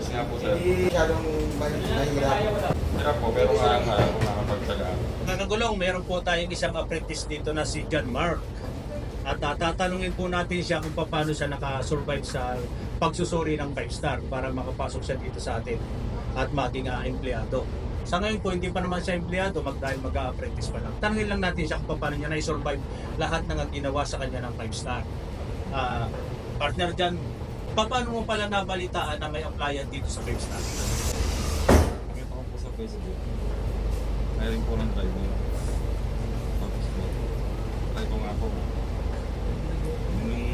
Mabilis nga po sir. Hindi masyadong mahirap. Hirap po, pero kaya-kaya kung nakapagtsagaan. Mga kagulong, meron po tayong isang apprentice dito na si John Mark. At uh, tatanungin po natin siya kung paano siya nakasurvive sa pagsusuri ng 5 star para makapasok siya dito sa atin at maging uh, empleyado. Sa ngayon po, hindi pa naman siya empleyado mag, dahil mag-apprentice pa lang. Tanungin lang natin siya kung paano niya na-survive lahat ng ginawa sa kanya ng 5 star. Ah, partner dyan, paano mo pala nabalitaan na may applyan dito sa 5 star? Nakita ko po sa Facebook. Hiring po ng driver. Tapos po, try ko nga po. Nung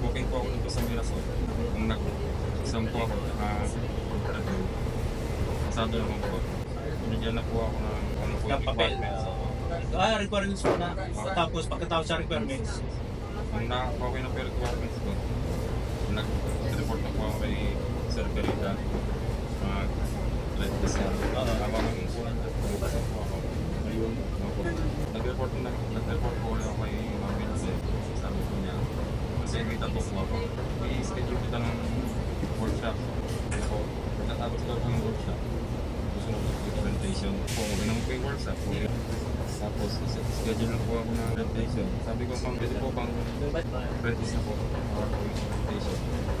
booking po ako nito sa Mirasol, nung nag-exam po ako, naka-interview, pasado naman po. Binigyan na po ako ng ano po, Ng papel. requirements. Ah, requirements mo na. Tapos pagkatapos sa requirements, Nung nakakuha ko na po yung requirements ko, nag-report na po ako kay Sir Garita. Mga light test na. Oo. Habang nung po nag-report po ako. Ayun. Opo. Nag-report na nag-report po ako kay Ma'am Vince. Sabi po niya, kasi may tattoo po ako. I-schedule kita ng workshop. Po, natapos ko po yung workshop. Susunod po yung presentation. Po, ginamit ko yung workshop. Tapos, schedule na po ako ng presentation. Sabi ko, ma'am, pwede po bang practice na po para po yung presentation.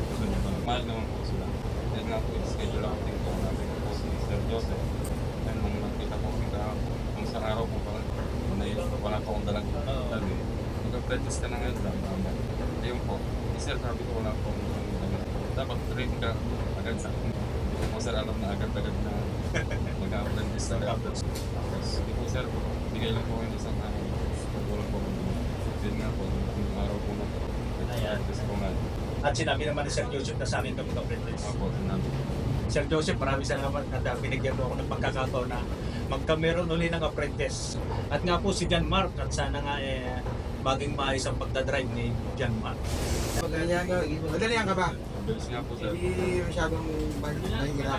Susunod na. Mahal naman po sila. Then nga po, schedule ako din po natin po Sir Joseph. And nung nakita po kami kahapon, nung sa araw po pala, na wala pa akong dalang sabi, mag-practice ka na ngayon lang, mama. Ayun po, eh, sir, sabi ko wala po akong dalang. Dapat train ka agad sa akin. Hindi ko sir alam na agad-agad na mag-apprentice na tapos. Tapos, hindi po sir, bigay lang po kayo ng isang araw. Kulang po kami. Then nga po, yung araw po na. Ayan. At sinabi naman ni Sir Joseph na sa akin kami apprentice. Ako, sinabi ko. Sir Joseph, maraming salamat at uh, binigyan mo ako ng pagkakataon na magkameron uli ng apprentice. At nga po si John Mark at sana nga eh, maging maayos ang pagdadrive ni John Mark. Madalian ka, madalian ka ba? Mabilis nga po sir. Hindi masyadong mahirap.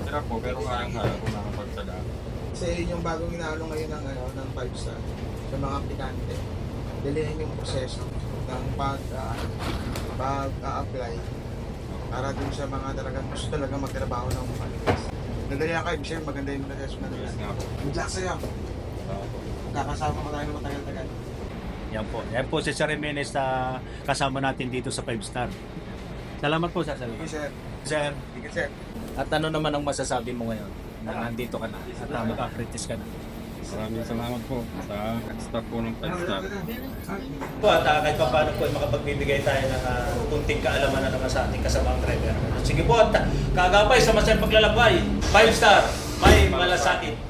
Hirap po, pero kaya-kaya kung nakapagtsagaan. Kasi yun yung bagong inaano ngayon ng, ano, ng 5 star sa mga aplikante. Dalihan yung proseso ng pag, ah, pag-a-apply para dun sa mga talagang gusto talaga magtrabaho ng malinis. Nadalihan ka, ibig sabihin maganda yung proseso na nila. Good luck sa'yo. Kakasama ko tayo ng matagal-tagal. Yan po. Yan po si Sir Jimenez na kasama natin dito sa 5 star. Salamat po, Sir. Sige Salamat. sir. Sir, Sige sir. at ano naman ang masasabi mo ngayon na nandito ka na at uh, mag-apprentice ka na? Maraming salamat po sa staff po ng 5 star. Po at uh, kahit pa paano po ay makapagbibigay tayo ng uh, kunting kaalaman na naman sa ating kasamang driver. Sige po at kagabay sa masayang paglalakbay. 5 star, may malasakit.